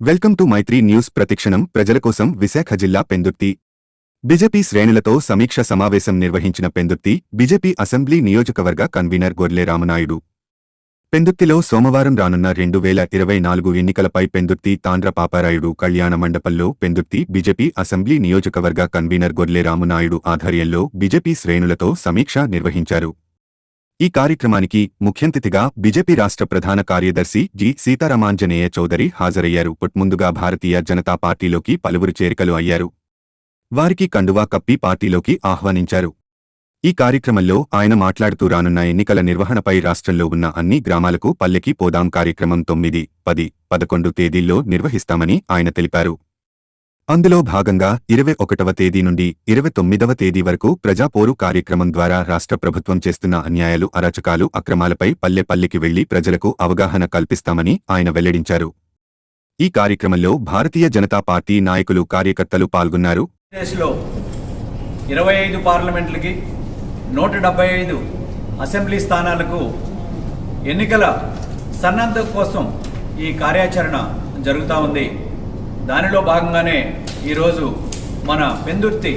Welcome to Maitri news ప్రతిక్షణం. ప్రజల కోసం విశాఖ జిల్లా పెందుర్తి. బీజేపీ శ్రేణులతో సమీక్ష సమావేశం నిర్వహించిన పెందుర్తి బీజేపీ అసెంబ్లీ నియోజకవర్గ కన్వీనర్ గొర్లే రామనాయుడు. పెందుర్తిలో సోమవారం రానున్న రెండు వేల ఇరవై నాలుగు ఎన్నికలపై పెందుర్తి తాండ్ర పాపారాయుడు కళ్యాణ మండపంలో పెందుర్తి బీజేపీ అసెంబ్లీ నియోజకవర్గ కన్వీనర్ గొర్లే రామనాయుడు ఆధ్వర్యంలో బీజేపీ శ్రేణులతో సమీక్ష నిర్వహించారు. ఈ కార్యక్రమానికి ముఖ్యంతిథిగా బీజేపీ రాష్ట్ర ప్రధాన కార్యదర్శి జి. సీతారామాంజనేయ చౌదరి హాజరయ్యారు. ముందుగా భారతీయ జనతా పార్టీలోకి పలువురు చేరికలు అయ్యారు. వారికి కండువా కప్పి పార్టీలోకి ఆహ్వానించారు. ఈ కార్యక్రమంలో ఆయన మాట్లాడుతూ రానున్న ఎన్నికల నిర్వహణపై రాష్ట్రంలో ఉన్న అన్ని గ్రామాలకు పల్లెకి పోదాం కార్యక్రమం తొమ్మిది పది పదకొండు తేదీల్లో నిర్వహిస్తామని ఆయన తెలిపారు. అందులో భాగంగా ఇరవై ఒకటవ తేదీ నుండి ఇరవై తొమ్మిదవ తేదీ వరకు ప్రజాపోరు కార్యక్రమం ద్వారా రాష్ట్ర ప్రభుత్వం చేస్తున్న అన్యాయాలు అరాచకాలు అక్రమాలపై పల్లె పల్లెకి వెళ్ళి ప్రజలకు అవగాహన కల్పిస్తామని ఆయన వెల్లడించారు. ఈ కార్యక్రమంలో భారతీయ జనతా పార్టీ నాయకులు కార్యకర్తలు పాల్గొన్నారు. ఇరవై ఐదు పార్లమెంట్లకి నూట డెబ్బై ఐదు అసెంబ్లీ స్థానాలకు ఎన్నికల సన్నద్ధం కోసం ఈ కార్యాచరణ జరుగుతూ ఉంది. దానిలో భాగంగానే ఈరోజు మన పెందుర్తి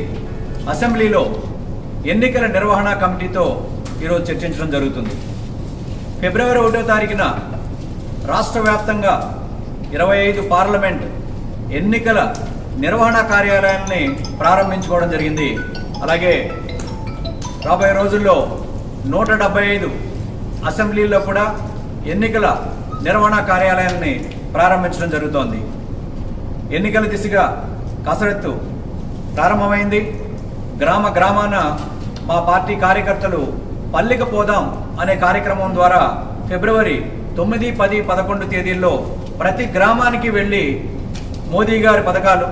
అసెంబ్లీలో ఎన్నికల నిర్వహణ కమిటీతో ఈరోజు చర్చించడం జరుగుతుంది. ఫిబ్రవరి ఒకటో తారీఖున రాష్ట్ర వ్యాప్తంగా ఇరవై ఐదు పార్లమెంట్ ఎన్నికల నిర్వహణ కార్యాలయాన్ని ప్రారంభించుకోవడం జరిగింది. అలాగే రాబోయే రోజుల్లో నూట డెబ్బై ఐదు అసెంబ్లీలో కూడా ఎన్నికల నిర్వహణ కార్యాలయాన్ని ప్రారంభించడం జరుగుతోంది. ఎన్నికల దిశగా కసరత్తు ప్రారంభమైంది. గ్రామ గ్రామాన మా పార్టీ కార్యకర్తలు పల్లికి పోదాం అనే కార్యక్రమం ద్వారా ఫిబ్రవరి తొమ్మిది పది పదకొండు తేదీల్లో ప్రతి గ్రామానికి వెళ్ళి మోదీ గారి పథకాలు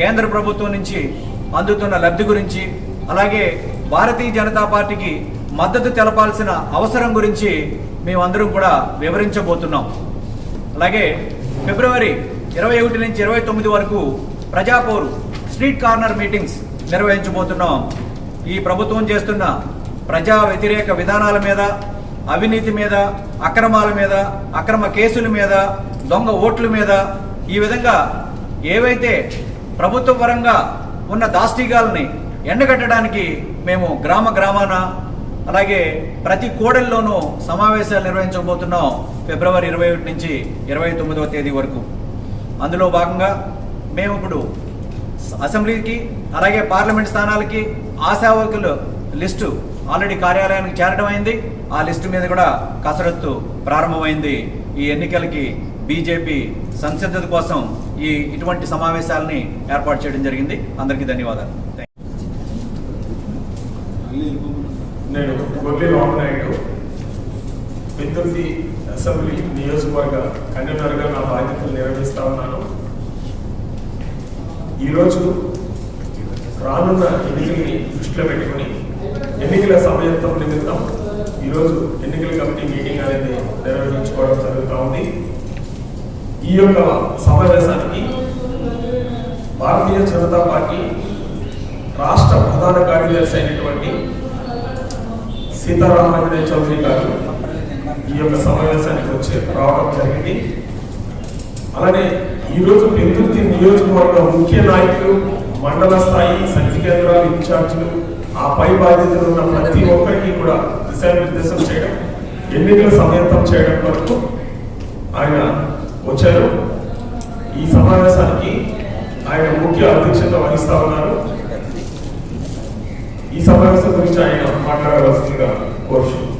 కేంద్ర ప్రభుత్వం నుంచి అందుతున్న లబ్ధి గురించి అలాగే భారతీయ జనతా పార్టీకి మద్దతు తెలపాల్సిన అవసరం గురించి మేమందరం కూడా వివరించబోతున్నాం. అలాగే ఫిబ్రవరి ఇరవై ఒకటి నుంచి ఇరవై తొమ్మిది వరకు ప్రజాపోరు స్ట్రీట్ కార్నర్ మీటింగ్స్ నిర్వహించబోతున్నాం. ఈ ప్రభుత్వం చేస్తున్న ప్రజా వ్యతిరేక విధానాల మీద అవినీతి మీద అక్రమాల మీద అక్రమ కేసుల మీద దొంగ ఓట్ల మీద ఈ విధంగా ఏవైతే ప్రభుత్వ పరంగా ఉన్న దాష్టికాలని ఎండగట్టడానికి మేము గ్రామ గ్రామాన అలాగే ప్రతి కోడల్లోనూ సమావేశాలు నిర్వహించబోతున్నాం. ఫిబ్రవరి ఇరవై ఒకటి నుంచి ఇరవై తొమ్మిదవ తేదీ వరకు. అందులో భాగంగా మేము ఇప్పుడు అసెంబ్లీకి అలాగే పార్లమెంట్ స్థానాలకి ఆశావకుల లిస్టు ఆల్రెడీ కార్యాలయానికి చేరడం అయింది ఆ లిస్టు మీద కూడా కసరత్తు ప్రారంభమైంది. ఈ ఎన్నికలకి బీజేపీ సంసిద్ధత కోసం ఈ ఇటువంటి సమావేశాలని ఏర్పాటు చేయడం జరిగింది. అందరికీ ధన్యవాదాలు. నేను గొర్రె అసెంబ్లీ నియోజకవర్గ కన్వీనర్గా నా బాధ్యతలు నిర్వహిస్తా ఉన్నాను. ఈరోజు రానున్న ఎన్నికల్ని దృష్టిలో పెట్టుకుని ఎన్నికల సమయంతం నిమిత్తం ఈరోజు ఎన్నికల కమిటీ మీటింగ్ అనేది నిర్వహించుకోవడం జరుగుతూ ఉంది. ఈ యొక్క సమావేశానికి భారతీయ జనతా పార్టీ రాష్ట్ర ప్రధాన కార్యదర్శి అయినటువంటి సీతారామరాజు చౌదరి గారు ఈ యొక్క సమావేశానికి వచ్చి రావడం జరిగింది. అలానే ఈరోజు పెందుర్తి నియోజకవర్గ ముఖ్య నాయకులు మండల స్థాయి శక్తి కేంద్రాల ఇన్ఛార్జీలు ఆ పై బాధ్యతలు ఉన్న ప్రతి ఒక్కరికి కూడా దిశానిర్దేశం చేయడం ఎన్నికల సమయంతం చేయడం వరకు ఆయన వచ్చారు. ఈ సమావేశానికి ఆయన ముఖ్య అధ్యక్షత వహిస్తా ఉన్నారు. ఈ సమావేశం గురించి ఆయన మాట్లాడవలసిందిగా కోరుచున్నాను.